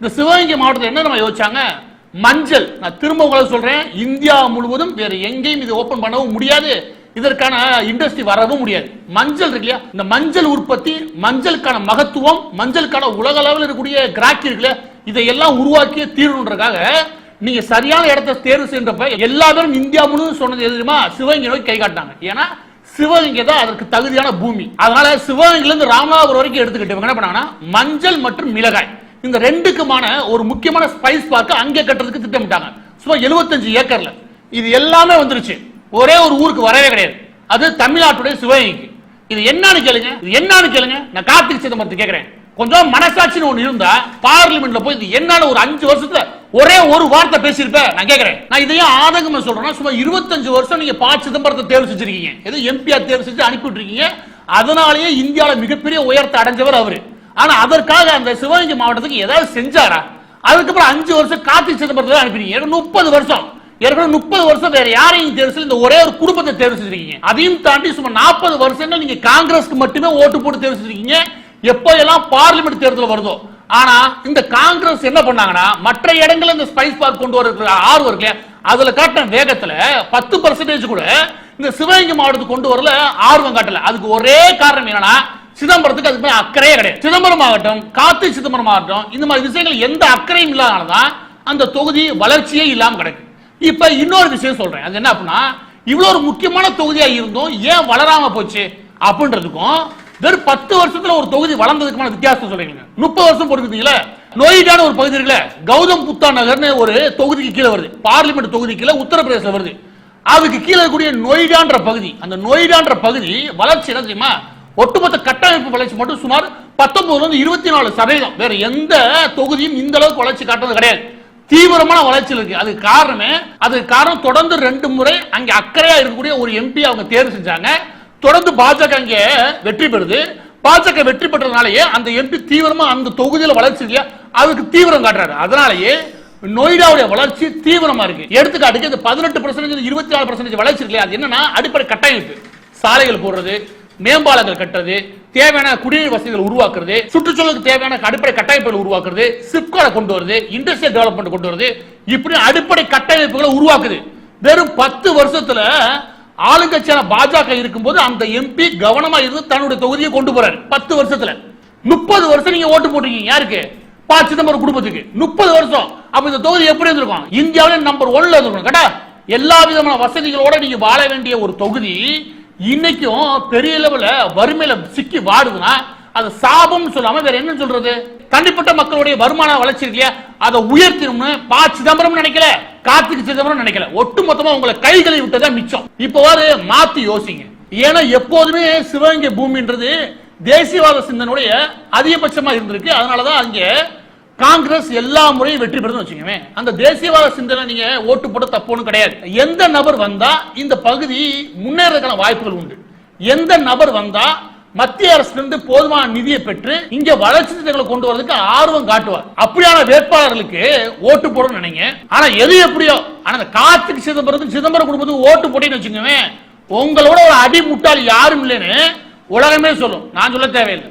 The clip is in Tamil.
இந்த சிவகங்கை மாவட்டத்தில் என்ன நம்ம யோசிச்சாங்க? மஞ்சள். நான் திரும்ப உங்களை சொல்றேன் இந்தியா முழுவதும் வேற எங்கேயும் இது ஓபன் பண்ணவும் முடியாது. இதற்கான இண்டஸ்ட்ரி வரவும் முடியாது. மஞ்சள் இருக்கு இல்லையா? இந்த மஞ்சள் உற்பத்தி மஞ்சளுக்கான மகத்துவம் மஞ்சளுக்கான உலக அளவில் இருக்கக்கூடிய கிராக்கி இல்லையா? இதையெல்லாம் உருவாக்கிய தீர்வுன்றக்காக நீங்க சரியான இடத்தை தேர்வு செய்யறப்ப எல்லா பேரும் இந்தியா முழுவதும் சொன்னது எது சிவகங்கை நோக்கி கை காட்டினாங்க. ஏன்னா சிவகங்கை தான் அதற்கு தகுதியான பூமி. அதனால சிவகங்கையிலிருந்து ராமநாதபுரம் வரைக்கும் எடுத்துக்கிட்டு என்ன பண்ணாங்கன்னா மஞ்சள் மற்றும் மிளகாய். இந்த ரெண்டுக்குமான ஒரு முக்கியமான ஸ்பைஸ் பார்க்க அங்கே கட்டுறதுக்கு திட்டமிட்டாங்க. சுமார் 75 ஏக்கர்ல. இது எல்லாமே வந்துருச்சு. ஒரே ஒரு ஊருக்கு வரவே கிடையாது. அது தமிழ்நாட்டுடைய சிவகங்கைக்கு. இது என்னன்னு கேளுங்க. இது என்னன்னு கேளுங்க. நான் கார்த்திக் சிதம்பரத்தை கேட்கிறேன் கொஞ்சம் மனசாட்சின்னு ஒண்ணு இருந்தா பார்லிமெண்ட்ல போய் இது என்னால ஒரு அஞ்சு வருஷத்துல ஒரே ஒரு வார்த்தை பேசியிருப்பேன் நான் கேட்கிறேன் நான் இதையும் ஆதங்கமா சொல்றேன்னா சும்மா இருபத்தஞ்சு வருஷம் நீங்க பா சிதம்பரத்தை தேர்வு செஞ்சிருக்கீங்க. ஏதோ எம்பியா தேர்வு செஞ்சு அனுப்பி இருக்கீங்க அதனாலேயே இந்தியாவில் மிகப்பெரிய உயரத்தை அடைஞ்சவர் அவரு. ஆனா அதற்காக அந்த சிவகங்கை மாவட்டத்துக்கு ஏதாவது செஞ்சாரா? அதுக்கப்புறம் அஞ்சு வருஷம் கார்த்திக் சிதம்பரத்தில் அனுப்பினீங்க முப்பது வருஷம். ஏற்கனவே முப்பது வருஷம் வேற யாரையும் தேர்வு இந்த ஒரே ஒரு குடும்பத்தை தேர்வு செஞ்சிருக்கீங்க அதையும் தாண்டி சும்மா நாற்பது வருஷங்கள் நீங்க காங்கிரஸ்க்கு மட்டுமே ஓட்டு போட்டு தேர்வு செஞ்சிருக்கீங்க எப்போ எல்லாம் பார்லிமெண்ட் தேர்தல் வருதோ. ஆனா இந்த காங்கிரஸ் என்ன பண்ணாங்கன்னா மற்ற இடங்கள்ல இந்த ஸ்பைஸ் பார்க் கொண்டு வர ஆர்வம் இருக்கு அதுல காட்டின வேகத்துல பத்து பர்சன்டேஜ் கூட இந்த சிவகங்கை மாவட்டத்துக்கு கொண்டு வரல ஆர்வம் காட்டல. அதுக்கு ஒரே காரணம் என்னன்னா சிதம்பரத்துக்கு அதுக்கு அக்கறையே கிடையாது. சிதம்பரம் ஆகட்டும் காத்து சிதம்பரம் ஆகட்டும் இந்த மாதிரி விஷயங்கள் எந்த அக்கறையும் இல்லாதனாலதான் அந்த தொகுதி வளர்ச்சியே இல்லாம கிடக்கு. இப்ப இன்னொரு விஷயம் சொல்றேன். அது என்ன அப்படின்னா இவ்வளவு ஒரு முக்கியமான தொகுதியா இருந்தும் ஏன் வளராம போச்சு அப்படின்றதுக்கும் வெறும் பத்து வருஷத்துல ஒரு தொகுதி வளர்ந்ததுக்குமான வித்தியாசம் சொல்றீங்க முப்பது வருஷம் பொறுக்குறீங்களா நொய்டான ஒரு பகுதி இருக்குல்ல கௌதம் புத்தா நகர்னு ஒரு தொகுதிக்கு கீழே வருது. பார்லிமெண்ட் தொகுதி கீழே உத்தரப்பிரதேசம் வருது. அதுக்கு கீழே இருக்கக்கூடிய நொய்டான்ற பகுதி அந்த நொய்டான்ற பகுதி வளர்ச்சி என்ன தெரியுமா? ஒட்டுமொத்த கட்டமைப்பு வளர்ச்சி மட்டும் சுமார் பத்தொன்பதுலேருந்து இருபத்தி நாலு சதவீதம். வேற எந்த தொகுதியும் இந்த அளவுக்கு வளர்ச்சி காட்டுறது கிடையாது. தீவிரமான வளர்ச்சியில் இருக்கு. அதுக்கு காரணமே அதுக்கு காரணம் தொடர்ந்து ரெண்டு முறை அங்க அக்கறையா இருக்கக்கூடிய ஒரு எம்பி அவங்க தேர்வு செஞ்சாங்க. தொடர்ந்து பாஜக அங்க வெற்றி பெறுது. பாஜக வெற்றி பெற்றதுனாலயே அந்த எம்பி தீவிரமா அந்த தொகுதியில வளர்ச்சி இல்லையா? அதுக்கு தீவிரம் காட்டுறாரு. அதனாலயே நொய்டாவுடைய வளர்ச்சி தீவிரமா இருக்கு. எடுத்துக்காட்டுக்கு இந்த பதினெட்டு பர்சன்டேஜ் இருபத்தி நாலு பர்சன்டேஜ் வளர்ச்சி இல்லையா? அது என்னன்னா அடிப்படை கட்டமைப்பு. சாலைகள் போடுறது மேம்பாலங்கள் கட்டுறது தேவையான குடிநீர் வசதிகள் உருவாக்குறது சுற்றுச்சூழலுக்கு தேவையான அடிப்படை கட்டமைப்புகள் உருவாக்குறது சிப்காரை கொண்டு வருது இண்டஸ்ட்ரியல் டெவலப்மெண்ட் கொண்டு வருது இப்படி அடிப்படை கட்டமைப்புகளை உருவாக்குது. வெறும் பத்து வருஷத்துல ஆளுங்கட்சியான பாஜக இருக்கும்போது அந்த எம்பி கவனமா இருந்து தன்னுடைய தொகுதியை கொண்டு போறாரு. பத்து வருஷத்துல. முப்பது வருஷம் நீங்க ஓட்டு போட்டிருக்கீங்க. யாருக்கு? பா சிதம்பரம் குடும்பத்துக்கு. முப்பது வருஷம். அப்ப இந்த தொகுதி எப்படி இருந்திருக்கும்? இந்தியாவில நம்பர் ஒன்ல இருந்திருக்கும். கேட்டா எல்லா விதமான வசதிகளோட நீங்க வாழ வேண்டிய ஒரு தொகுதி இன்னைக்கும் பெரிய லெவல வறுமையில சிக்கி வாடுதுன்னா அது சாபம்னு சொல்லாம வேற என்ன சொல்றது? தனிப்பட்ட மக்களுடைய வருமான வளர்ச்சி இருக்கு இல்லையா? அதை உயர்த்தணும்னு பா சிதம்பரம் நினைக்கல. கார்த்திக் சிதம்பரம் நினைக்கல. ஒட்டு மொத்தமா உங்களை கைகளை விட்டதான் மிச்சம். இப்போ ஒரு மாத்தி யோசிங்க. ஏன்னா எப்போதுமே சிவகங்கை பூமின்றது தேசியவாத சிந்தனுடைய அதிகபட்சமா இருந்திருக்கு. அதனாலதான் அங்கே காங்கிரஸ் எல்லா முறையும் வெற்றி பெறுதுன்னு வச்சுக்கோங்க அந்த தேசியவாத சிந்தனை நீங்க ஓட்டு போட தப்புன்னு கிடையாது. எந்த நபர் வந்தா இந்த பகுதி முன்னேறதுக்கான வாய்ப்புகள் உண்டு. எந்த நபர் வந்தா மத்திய அரசிலிருந்து போதுமான நிதியை பெற்று இங்க வளர்ச்சி திட்டங்களை கொண்டு வரதுக்கு ஆர்வம் காட்டுவார். அப்படியான வேட்பாளர்களுக்கு ஓட்டு போடணும்னு நினைங்க. ஆனா எது எப்படியோ ஆனா இந்த கார்த்திக் சிதம்பரம் சிதம்பரம் குடும்பத்துக்கு ஓட்டு போட்டேன்னு வச்சுக்கோங்க உங்களோட ஒரு அடி முட்டாள் யாரும் இல்லைன்னு உலகமே சொல்லும். நான் சொல்ல தேவையில்லை.